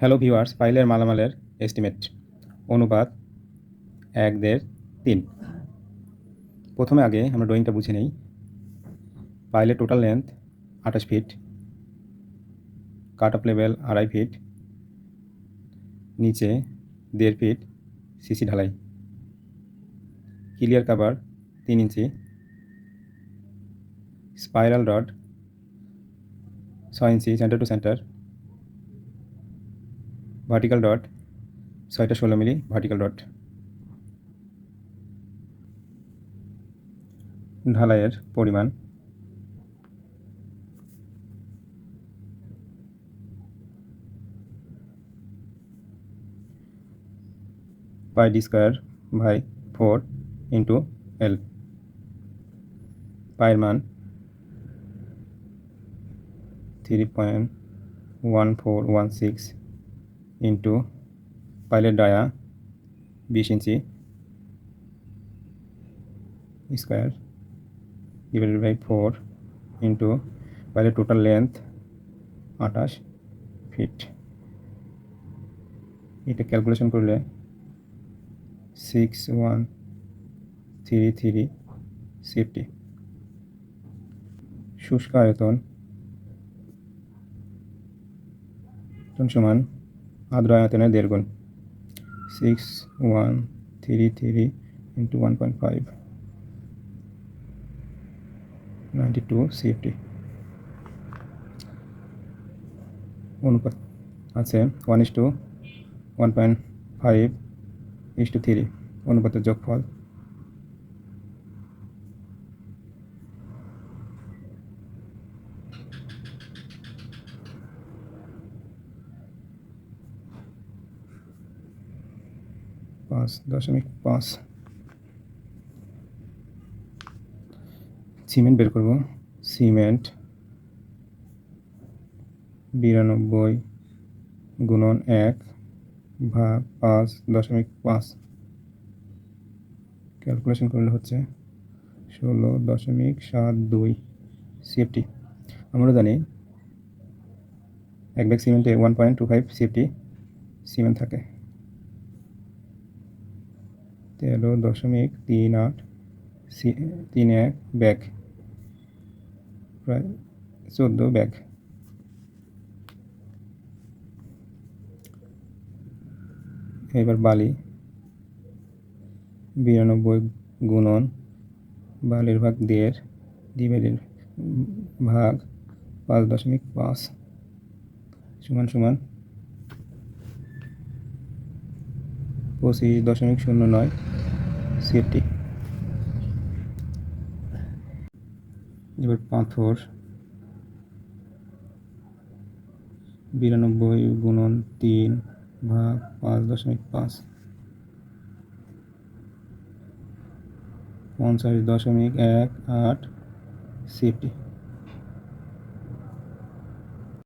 Hello viewers পাইলের মালামালের estimate অনুপাত এক দেড় তিন। প্রথমে আগে আমরা ড্রয়িংটা বুঝে নেই। পাইলের টোটাল লেন্থ আঠাশ ফিট কাট অফ লেভেল আড়াই ফিট নিচে দেড় ফিট সিসি ঢালাই। ক্লিয়ার কাভার তিন ইঞ্চি। স্পাইরাল রড ছয় inch centre to centre vertical dot ছয়টা ষোলো মিলি ভার্টিক্যাল ডট ঢালাইয়ের পরিমাণ। Pi D square by four into L. পায়ের মান three point one four one six into পাইলের dia বিশ inch square divided by four into পাইলের total length আঠাশ feet এটা calculation করলে six one three three CFT শুষ্ক আয়তন সমান আর্দ্র আয়তনের দেড় গুণ। Six one three three into one point five ninety two CFT অনুপাত আছে one is to one point five is to three অনুপাতের যোগফল পাঁচ, দশমিক পাঁচ। সিমেন্ট বের করব। সিমেন্ট বিরানব্বই গুণন এক ভাগ পাঁচ, দশমিক পাঁচ। ক্যালকুলেশন করলে হচ্ছে ষোলো দশমিক সাত দুই সিএফটি। আমরা জানি এক bag সিমেন্টে one point two five CFT cement থাকে। তেরো দশমিক তিন আট তিন এক ব্যাগ। প্রায় চোদ্দ ব্যাগ। এবার বালি। বিরানব্বই গুণন বালির ভাগ দেড় ডিভাইডেড ভাগ পাঁচ দশমিক পাঁচ। সমান সমান পঁচিশ দশমিক শূন্য নয় সিএফটি। এবার পাথর। বিরানব্বই গুণন তিন ভাগ পাঁচ দশমিক পাঁচ। পঞ্চাশ দশমিক এক আট সিএফটি।